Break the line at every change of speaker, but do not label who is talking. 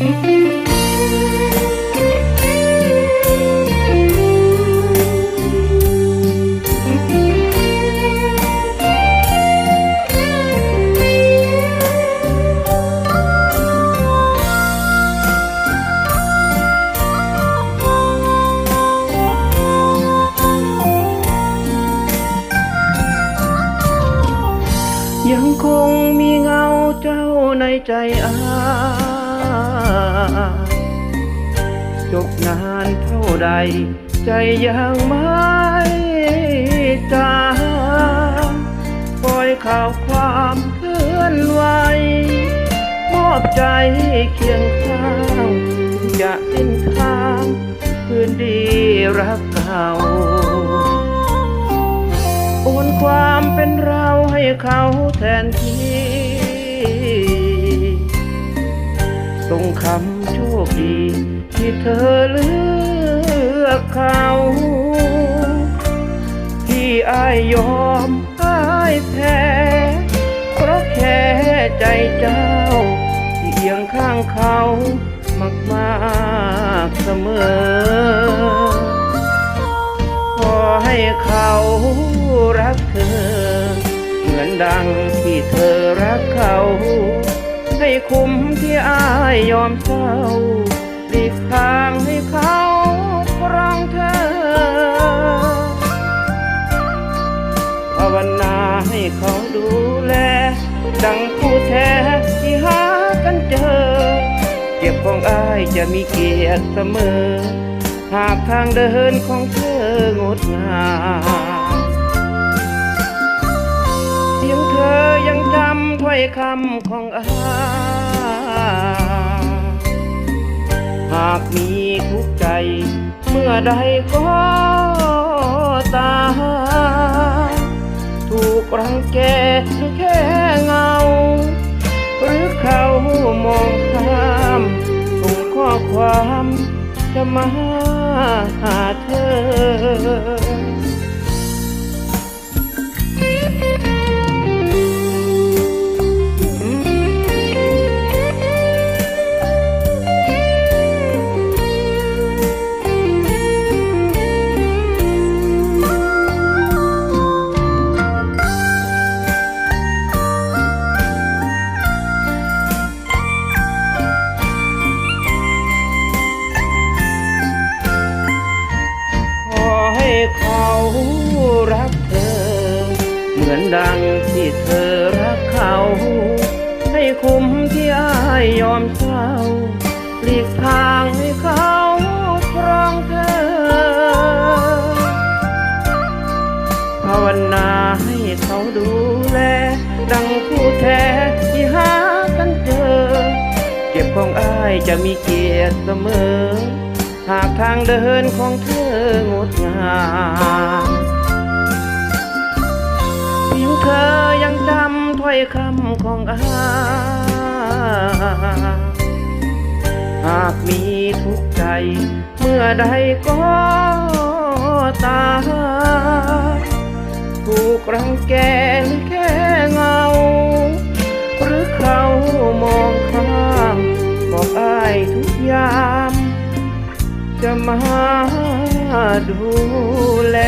ยังคงมีเงาเจ้าในใจอาย จบนานเท่าใด ใจยังไม่จางปล่อยข่าวความเคลื่อนไหวมอบใจเคียงข้างจะสิ้นทางคืนดีรักเก่าโอนความเป็นเราให้เขาแทนที่ำโชคดี ที่เธอเลือกเขาที่อายยอมอายแพ้เพราะแค่ใจเจ้า ที่เอียงข้างเขามากมากๆเสมอ ขอให้เขารักเธอ เหมือนดังที่เธอรักเขา คุ้มที่อายยอมเศร้าหลีกทางให้เขาครองเธอภาวนาให้เขาดูแล ดังคู่แท้ที่หากันเจอ เก็บของอายจะมีเกียรติเสมอ หากทางเดินของเธองดงาม ถ้อยคำของอาหากมีทุกใจ เมื่อใดก็ตา ถูกรังแกหรือแค่เงา หรือเขามองข้ามส่งข้อความจะมาหาเธอ ดังที่เธอรักเขา ให้คุ้มที่อายยอมเศร้าหลีกทางให้เขาครองเธอภาวนาให้เขาดูแล ดังผู้แท้ที่หากันเจอ เก็บของอายจะมีเกียรติเสมอ หากทางเดินของเธองดงาม อยคำของอาหากมีทุกข์ใจ เมื่อใดก็ตา ถูกรังแกหรือแค่เงา หรือเขามองข้ามบอกอายทุกยาม จะมาดูแล